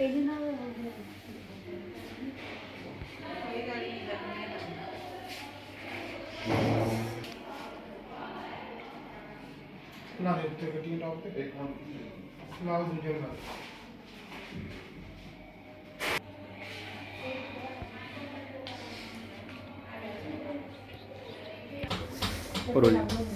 ਇਹਦੇ ਨਾਲ ਲਾ ਦੇ ਉੱਤੇ ਗੱਡੀ ਟਾਪ ਤੇ। ਇੱਕ ਹੁਣ ਲਾ ਦੂਜੇ ਨਾਲ ਠੀਕ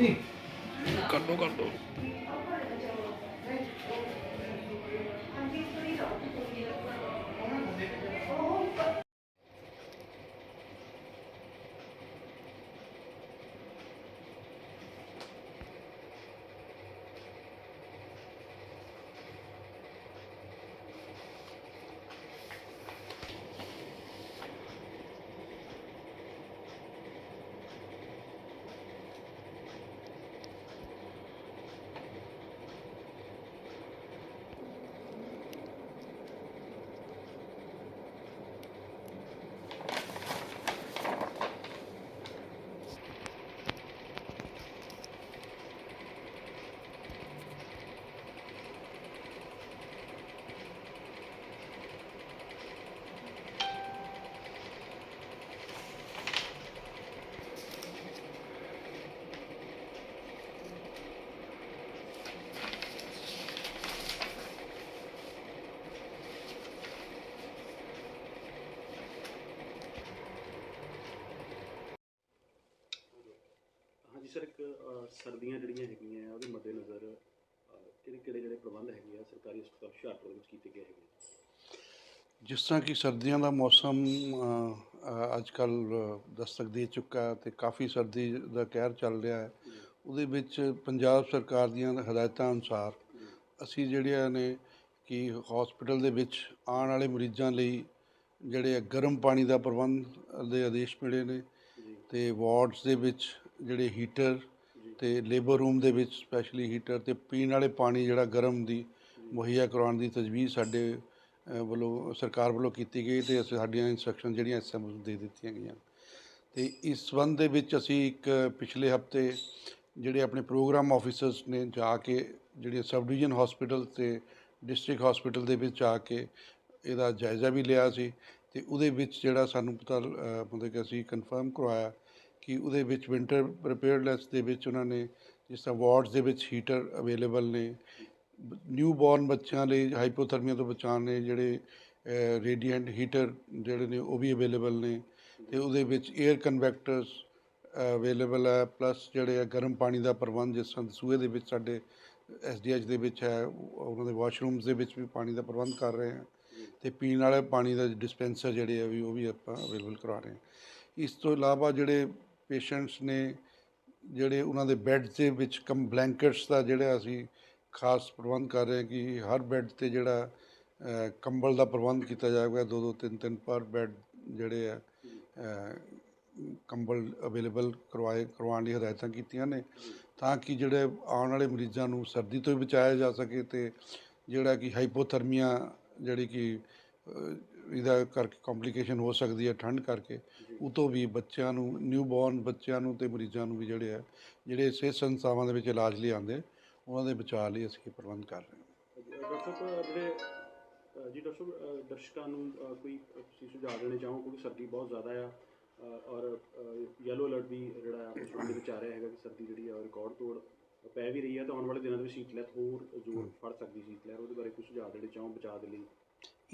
ਮਾਸੀ ਕਰ ਦੋ ਕਰ ਦੋ ਹਾਂਜੀ ਸਰ ਇੱਕ ਅ, ਸਰਦੀਆਂ ਜਿਹੜੀਆਂ ਹੈਗੀਆਂ ਆ, ਉਹਦੇ ਮੱਦੇਨਜ਼ਰ ਕਿਹੜੇ ਕਿਹੜੇ ਜਿਹੜੇ ਪ੍ਰਬੰਧ ਹੈਗੇ ਆ ਸਰਕਾਰੀ ਹਸਪਤਾਲ ਹੁਸ਼ਿਆਰਪੁਰ ਵਿੱਚ ਕੀਤੇ ਗਏ ਹੈਗੇ ਆ? ਜਿਸ ਤਰ੍ਹਾਂ ਕਿ ਸਰਦੀਆਂ ਦਾ ਮੌਸਮ ਅੱਜ ਕੱਲ ਦਸਤਕ ਦੇ ਚੁੱਕਾ ਹੈ ਤੇ ਕਾਫੀ ਸਰਦੀ ਦਾ ਕਹਿਰ ਚੱਲ ਰਿਹਾ ਹੈ ਉਹਦੇ ਵਿੱਚ ਪੰਜਾਬ ਸਰਕਾਰ ਦੀਆਂ ਹਦਾਇਤਾਂ ਅਨੁਸਾਰ ਅਸੀਂ ਜਿਹੜਿਆਂ ਨੇ ਕਿ ਹਸਪੀਟਲ ਦੇ ਵਿੱਚ ਆਉਣ ਵਾਲੇ ਮਰੀਜ਼ਾਂ ਲਈ ਜਿਹੜੇ ਆ ਗਰਮ ਪਾਣੀ ਦਾ ਪ੍ਰਬੰਧ ਦੇ ਆਦੇਸ਼ ਮਿਲੇ ਨੇ ਜੀ ਤੇ ਵਾਰਡਸ ਦੇ ਵਿੱਚ ਜਿਹੜੇ ਹੀਟਰ ਤੇ ਲੇਬਰ ਰੂਮ ਦੇ ਵਿੱਚ ਸਪੈਸ਼ਲੀ ਹੀਟਰ ਤੇ ਪੀਣ ਵਾਲੇ ਪਾਣੀ ਜਿਹੜਾ ਗਰਮ ਦੀ ਮੁਹੱਈਆ ਕਰਵਾਉਣ ਦੀ ਤਜਵੀਜ਼ ਸਾਡੇ ਅ, ਵੱਲੋਂ ਸਰਕਾਰ ਵੱਲੋਂ ਕੀਤੀ ਗਈ ਤੇ ਅਸੀਂ ਸਾਡੀਆਂ ਇਨਸਟਰਕਸ਼ਨ ਜਿਹੜੀਆਂ ਐਸਐਮਓ ਨੂੰ ਦੇ ਦਿੱਤੀਆਂ ਗਈਆਂ। ਤੇ ਇਸ ਸੰਬੰਧ ਦੇ ਵਿੱਚ ਅਸੀਂ ਇੱਕ ਪਿਛਲੇ ਹਫ਼ਤੇ ਜਿਹੜੇ ਆਪਣੇ ਪ੍ਰੋਗਰਾਮ ਆਫੀਸਰਸ ਨੇ ਜਾ ਕੇ ਜਿਹੜੇ ਸਬ ਡਿਵੀਜ਼ਨ ਹਸਪੀਟਲ ਤੇ ਡਿਸਟ੍ਰਿਕਟ ਹਸਪੀਟਲ ਦੇ ਵਿੱਚ ਜਾ ਕੇ ਇਹਦਾ ਜਾਇਜ਼ਾ ਵੀ ਲਿਆ ਸੀ ਤੇ ਉਹਦੇ ਵਿੱਚ ਜਿਹੜਾ ਸਾਨੂੰ ਪਤਾ ਅ, ਮਤਲਬ ਕਿ ਅਸੀਂ ਕਨਫਰਮ ਕਰਵਾਇਆ ਕਿ ਉਹਦੇ ਵਿੱਚ ਵਿੰਟਰ ਪ੍ਰੀਪੇਅਰਡਨੈਸ ਦੇ ਵਿੱਚ ਉਹਨਾਂ ਨੇ ਜਿਸ ਤਰ੍ਹਾਂ ਵਾਰਡਸ ਦੇ ਵਿੱਚ ਹੀਟਰ ਅਵੇਲੇਬਲ ਨੇ ਨਿਊ ਬੋਰਨ ਬੱਚਿਆਂ ਲਈ ਹਾਈਪੋਥਰਮੀਆ ਤੋਂ ਬਚਾਉਣ ਨੇ ਜਿਹੜੇ ਰੇਡੀਐਂਟ ਹੀਟਰ ਜਿਹੜੇ ਨੇ ਉਹ ਵੀ ਅਵੇਲੇਬਲ ਨੇ ਤੇ ਉਹਦੇ ਵਿੱਚ 에ਅਰ ਕਨਵੈਕਟਰਸ ਅਵੇਲੇਬਲ ਹੈ ਪਲੱਸ ਜਿਹੜੇ ਆ ਗਰਮ ਪਾਣੀ ਦਾ ਪ੍ਰਬੰਧ ਜਿਸ ਤਰ੍ਹਾਂ ਸੂਏ ਦੇ ਵਿੱਚ ਸਾਡੇ ਐਸਡੀਐਚ ਦੇ ਵਿੱਚ ਹੈ, ਉਹਨਾਂ ਦੇ ਵਾਸ਼ਰੂਮਸ ਦੇ ਵਿੱਚ ਵੀ ਪਾਣੀ ਦਾ ਪ੍ਰਬੰਧ ਕਰ ਰਹੇ ਹਾਂ ਤੇ ਪੀਣ ਵਾਲੇ ਪਾਣੀ ਦਾ ਡਿਸਪੈਂਸਰ ਜਿਹੜੇ ਆ ਵੀ ਉਹ ਵੀ ਆਪਾਂ ਅਵੇਲੇਬਲ ਕਰਵਾ ਰਹੇ ਹਾਂ। ਇਸ ਤੋਂ ਇਲਾਵਾ ਜਿਹੜੇ ਪੇਸ਼ੈਂਟਸ ਨੇ ਜਿਹੜੇ ਉਹਨਾਂ ਦੇ ਬੈੱਡ ਦੇ ਵਿੱਚ ਕਮ ਬਲੈਂਕਟਸ ਦਾ ਜਿਹੜਾ ਅਸੀਂ ਖਾਸ ਪ੍ਰਬੰਧ ਕਰ ਰਹੇ ਹਾਂ ਕਿ ਹਰ ਬੈੱਡ ਤੇ ਜਿਹੜਾ ਕੰਬਲ ਦਾ ਪ੍ਰਬੰਧ ਕੀਤਾ ਜਾਏਗਾ ਦੋ ਦੋ ਤਿੰਨ ਤਿੰਨ ਪਰ ਬੈੱਡ ਜਿਹੜੇ ਆ ਕੰਬਲ ਅਵੇਲੇਬਲ ਕਰਵਾਏ, ਕਰਵਾਉਣ ਲਈ ਹਦਾਇਤਾਂ ਕੀਤੀਆਂ ਨੇ ਤਾਂ ਕਿ ਜਿਹੜੇ ਆਉਣ ਵਾਲੇ ਮਰੀਜ਼ਾਂ ਨੂੰ ਸਰਦੀ ਤੋਂ ਵੀ ਬਚਾਇਆ ਜਾ ਸਕੇ ਤੇ ਜਿਹੜਾ ਕਿ ਹਾਈਪੋਥਰਮੀਆ ਜਿਹੜੀ ਕਿ ਇਹਦਾ ਕਰਕੇ ਕੰਪਲਿਕੇਸ਼ਨ ਹੋ ਸਕਦੀ ਹੈ ਠੰਡ ਕਰਕੇ। ਉਹ ਤੋਂ ਵੀ ਬੱਚਿਆਂ ਨੂੰ ਨਿਊ ਬੋਰਨ ਬੱਚਿਆਂ ਨੂੰ ਤੇ ਮਰੀਜ਼ਾਂ ਨੂੰ ਵੀ ਜਿਹੜੇ ਆ ਜਿਹੜੇ ਸਿਹਤ ਸੰਸਥਾਵਾਂ ਦੇ ਵਿੱਚ ਇਲਾਜ ਲਈ ਆਉਂਦੇ ਉਹਨਾਂ ਦੇ ਬਚਾਅ ਲਈ ਅਸੀਂ ਪ੍ਰਬੰਧ ਕਰ ਰਹੇ ਹਾਂ। ਡਾਕਟਰ ਸਾਹਿਬ ਜਿਹੜੇ ਅ, ਜੀ ਡਾਕਟਰ ਸਾਹਿਬ ਦਰਸ਼ਕਾਂ ਨੂੰ ਕੋਈ ਤੁਸੀਂ ਸੁਝਾਅ ਦੇਣੇ ਚਾਹੋ ਕਿਉਂਕਿ ਸਰਦੀ ਬਹੁਤ ਜ਼ਿਆਦਾ ਆ ਔਰ ਯੈਲੋ ਅਲਰਟ ਵੀ ਜਿਹੜਾ ਆ ਉਸ ਦੇ ਵਿੱਚ ਆ ਰਿਹਾ ਹੈਗਾ ਕਿ ਸਰਦੀ ਜਿਹੜੀ ਆ ਰਿਕਾਰਡ ਤੋੜ ਪੈ ਵੀ ਰਹੀ ਹੈ ਤਾਂ ਆਉਣ ਵਾਲੇ ਦਿਨਾਂ ਦੇ ਵਿੱਚ ਸ਼ੀਤ ਲਹਿਰ ਹੋਰ ਜ਼ੋਰ ਫੜ ਸਕਦੀ ਸ਼ੀਤ ਲਹਿਰ ਉਹਦੇ ਬਾਰੇ ਕੁਝ ਸੁਝਾਅ ਦੇਣੇ ਚਾਹੋ ਬਚਾਅ ਦੇ ਲਈ?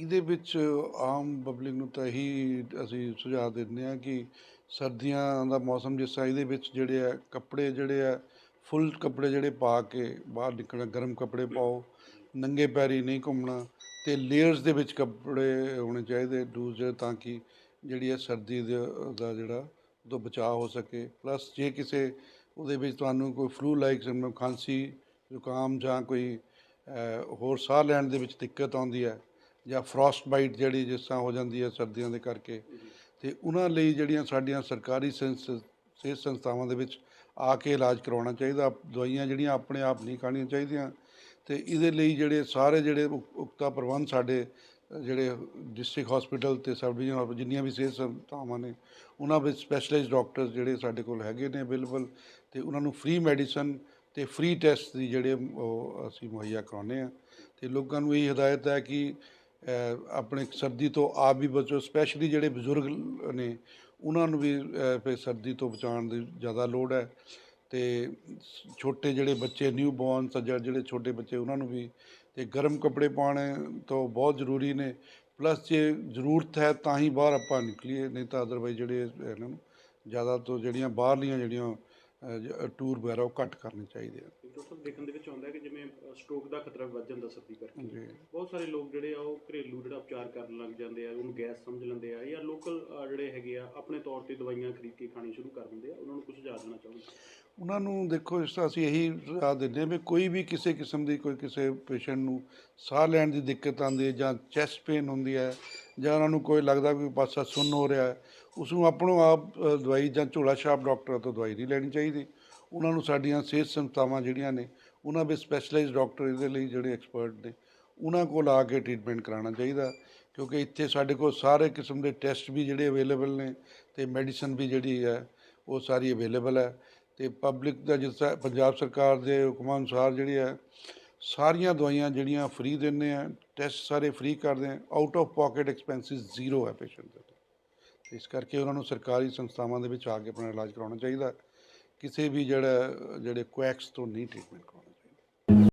ਇਹਦੇ ਵਿੱਚ ਆਮ ਪਬਲਿਕ ਨੂੰ ਤਾਂ ਇਹੀ ਅਸੀਂ ਸੁਝਾਅ ਦਿੰਦੇ ਹਾਂ ਕਿ ਸਰਦੀਆਂ ਦਾ ਮੌਸਮ ਜਿਸ ਤਰ੍ਹਾਂ ਇਹਦੇ ਵਿੱਚ ਜਿਹੜੇ ਆ, ਕੱਪੜੇ ਜਿਹੜੇ ਆ, ਫੁੱਲ ਕੱਪੜੇ ਜਿਹੜੇ ਪਾ ਕੇ ਬਾਹਰ ਨਿਕਲਣਾ, ਗਰਮ ਕੱਪੜੇ ਪਾਓ, ਨੰਗੇ ਪੈਰੀ ਨਹੀਂ ਘੁੰਮਣਾ ਤੇ ਲੇਅਰਸ ਦੇ ਵਿੱਚ ਕੱਪੜੇ ਹੋਣੇ ਚਾਹੀਦੇ ਦੂਸਰੇ ਤਾਂ ਕਿ ਜਿਹੜੀ ਹੈ ਸਰਦੀ ਦੇ- ਦਾ ਜਿਹੜਾ ਤੋਂ ਬਚਾਅ ਹੋ ਸਕੇ। ਪਲੱਸ ਜੇ ਕਿਸੇ ਉਹਦੇ ਵਿੱਚ ਤੁਹਾਨੂੰ ਕੋਈ ਫਲੂ ਲਾਈਕ ਸਿਮਟਮ, ਖਾਂਸੀ, ਜ਼ੁਕਾਮ ਜਾਂ ਕੋਈ ਹੋਰ ਸਾਹ ਲੈਣ ਦੇ ਵਿੱਚ ਦਿੱਕਤ ਆਉਂਦੀ ਹੈ ਜਾਂ ਫਰੋਸਟ ਬਾਈਟ ਜਿਹੜੀ ਜਿਸ ਤਰ੍ਹਾਂ ਹੋ ਜਾਂਦੀ ਹੈ ਸਰਦੀਆਂ ਦੇ ਕਰਕੇ, ਤੇ ਉਹਨਾਂ ਲਈ ਜਿਹੜੀਆਂ ਸਾਡੀਆਂ ਸਰਕਾਰੀ ਸਿਹਤ ਸੰਸਥਾਵਾਂ ਦੇ ਵਿੱਚ ਆ ਕੇ ਇਲਾਜ ਕਰਵਾਉਣਾ ਚਾਹੀਦਾ ਦਵਾਈਆਂ ਜਿਹੜੀਆਂ ਆਪਣੇ ਆਪ ਨਹੀਂ ਖਾਣੀਆਂ ਚਾਹੀਦੀਆਂ, ਤੇ ਇਹਦੇ ਲਈ ਜਿਹੜੇ ਸਾਰੇ ਜਿਹੜੇ ਉਕ- ਉਕਤਾ ਪ੍ਰਬੰਧ ਸਾਡੇ, ਜਿਹੜੇ ਡਿਸਟ੍ਰਿਕਟ ਹਸਪੀਟਲ ਤੇ ਸਬ ਡਿਵੀਜ਼ਨ ਹਸਪਤਾਲ ਜਿੰਨੀਆਂ ਵੀ ਸਿਹਤ ਸੰਸਥਾਵਾਂ ਨੇ, ਉਹਨਾਂ ਵਿੱਚ ਸਪੈਸ਼ਲਾਈਜ਼ਡ ਡਾਕਟਰਸ ਜਿਹੜੇ ਸਾਡੇ ਕੋਲ ਹੈਗੇ ਨੇ ਅਵੇਲੇਬਲ ਤੇ ਉਹਨਾਂ ਨੂੰ ਫ੍ਰੀ ਮੈਡੀਸਨ ਤੇ ਫ੍ਰੀ ਟੈਸਟ ਦੀ ਜਿਹੜੇ ਉਹ ਅਸੀਂ ਮੁਹੱਈਆ ਕਰਾਉਂਦੇ ਆ ਤੇ ਲੋਕਾਂ ਨੂੰ ਇਹ ਹਦਾਇਤ ਹੈ ਕਿ ਆਪਣੇ ਸਰਦੀ ਤੋਂ ਆਪ ਵੀ ਬਚੋ ਸਪੈਸ਼ਲੀ ਜਿਹੜੇ ਬਜ਼ੁਰਗ ਨੇ ਉਹਨਾਂ ਨੂੰ ਵੀ ਅ, ਫਿਰ ਸਰਦੀ ਤੋਂ ਬਚਾਉਣ ਦੀ ਜ਼ਿਆਦਾ ਲੋੜ ਹੈ। ਤੇ ਛੋਟੇ ਜਿਹੜੇ ਬੱਚੇ ਨਿਊ ਬੋਰਨ ਸੱਜਣ ਜਿਹੜੇ ਛੋਟੇ ਬੱਚੇ ਉਹਨਾਂ ਨੂੰ ਵੀ ਤੇ ਗਰਮ ਕੱਪੜੇ ਪਾਉਣੇ ਤੋਂ ਬਹੁਤ ਜ਼ਰੂਰੀ ਨੇ। ਪਲੱਸ ਜੇ ਜ਼ਰੂਰਤ ਹੈ ਤਾਂ ਹੀ ਬਾਹਰ ਆਪਾਂ ਨਿਕਲੀਏ ਨਹੀਂ ਤਾਂ ਅਦਰਵਾਈਜ਼ ਜਿਹੜੇ ਇਹਨਾਂ ਨੂੰ ਜ਼ਿਆਦਾ ਤੋਂ ਜਿਹੜੀਆਂ ਬਾਹਰਲੀਆਂ ਜਿਹੜੀਆਂ ਟੂਰ ਵਗੈਰਾ ਉਹ ਘੱਟ ਕਰਨੇ ਚਾਹੀਦੇ ਆ। ਡਾਕਟਰ ਦੇਖਣ ਦੇ ਵਿੱਚ ਆਉਂਦਾ ਹੈ ਕਿ ਜਿਵੇਂ ਸਟ੍ਰੋਕ ਦਾ ਖਤਰਾ ਵੱਧ ਜਾਂਦਾ ਸਰਦੀ ਕਰਕੇ। ਬਹੁਤ ਸਾਰੇ ਲੋਕ ਜਿਹੜੇ ਆ ਉਹ ਘਰੇਲੂ ਜਿਹੜਾ ਉਪਚਾਰ ਕਰਨ ਲੱਗ ਜਾਂਦੇ ਆ ਉਹਨੂੰ ਗੈਸ ਸਮਝ ਲੈਂਦੇ ਆ ਜਾਂ ਲੋਕਲ ਜਿਹੜੇ ਹੈਗੇ ਆ ਆਪਣੇ ਤੌਰ ਤੇ ਦਵਾਈਆਂ ਖਰੀਦ ਕੇ ਖਾਣੀ ਸ਼ੁਰੂ ਕਰ ਦਿੰਦੇ ਆ। ਉਹਨਾਂ ਨੂੰ ਕੁਝ ਸੁਝਾਅ ਦੇਣਾ ਚਾਹੁੰਦੇ ਉਹਨਾਂ ਨੂੰ ਦੇਖੋ ਇਸ ਤਰ੍ਹਾਂ ਅਸੀਂ ਇਹੀ ਸੁਝਾਅ ਦਿੰਦੇ ਹਾਂ ਵੀ ਕੋਈ ਵੀ ਕਿਸੇ ਕਿਸਮ ਦੀ ਕੋਈ ਕਿਸੇ ਪੇਸ਼ੈਂਟ ਨੂੰ ਸਾਹ ਲੈਣ ਦੀ ਦਿੱਕਤ ਆਉਂਦੀ ਹੈ ਜਾਂ ਚੈਸਟ ਪੇਨ ਹੁੰਦੀ ਹੈ ਜਾਂ ਉਹਨਾਂ ਨੂੰ ਕੋਈ ਲੱਗਦਾ ਵੀ ਪਾਸਾ ਸੁੰਨ ਹੋ ਰਿਹਾ ਹੈ ਉਸ ਨੂੰ ਆਪਣੋ ਆਪ ਅ, ਦਵਾਈ ਜਾਂ ਝੋਲਾ ਛਾਪ ਡਾਕਟਰਾਂ ਤੋਂ ਦਵਾਈ ਨਹੀਂ ਲੈਣੀ ਚਾਹੀਦੀ। ਉਹਨਾਂ ਨੂੰ ਸਾਡੀਆਂ ਸਿਹਤ ਸੰਸਥਾਵਾਂ ਜਿਹੜੀਆਂ ਨੇ ਉਹਨਾਂ ਵਿੱਚ ਸਪੈਸ਼ਲਾਈਜ਼ਡ ਡਾਕਟਰ ਇਹਦੇ ਲਈ ਜਿਹੜੇ ਐਕਸਪਰਟ ਨੇ ਉਹਨਾਂ ਕੋਲ ਆ ਕੇ ਟ੍ਰੀਟਮੈਂਟ ਕਰਾਉਣਾ ਚਾਹੀਦਾ। ਕਿਉਂਕਿ ਇੱਥੇ ਸਾਡੇ ਕੋਲ ਸਾਰੇ ਕਿਸਮ ਦੇ ਟੈਸਟ ਵੀ ਜਿਹੜੇ ਅਵੇਲੇਬਲ ਨੇ ਤੇ ਮੈਡੀਸਨ ਵੀ ਜਿਹੜੀ ਹੈ ਉਹ ਸਾਰੀ ਅਵੇਲੇਬਲ ਹੈ। ਤੇ ਪਬਲਿਕ ਦਾ ਜਿਸ ਤਰ੍ਹਾਂ ਪੰਜਾਬ ਸਰਕਾਰ ਦੇ ਹੁਕਮਾਂ ਅਨੁਸਾਰ ਜਿਹੜੀ ਹੈ ਸਾਰੀਆਂ ਦਵਾਈਆਂ ਜਿਹੜੀਆਂ ਫ੍ਰੀ ਦਿੰਦੇ ਆ ਟੈਸਟ ਸਾਰੇ ਫ੍ਰੀ ਕਰਦੇ ਆ out of pocket expenses zero ਹੈ ਪੇਸ਼ੈਂਟ ਦੇ ਤੇ ਇਸ ਕਰਕੇ ਉਹਨਾਂ ਨੂੰ ਸਰਕਾਰੀ ਸੰਸਥਾਵਾਂ ਦੇ ਵਿੱਚ ਆ ਕੇ ਆਪਣਾ ਇਲਾਜ ਕਰਾਉਣਾ ਚਾਹੀਦਾ ਕਿਸੇ ਵੀ ਜਿਹੜਾ, ਜਿਹੜੇ ਕੁਐਕਸ ਤੋਂ ਨਹੀਂ ਟ੍ਰੀਟਮੈਂਟ ਕਰਾਉਣਾ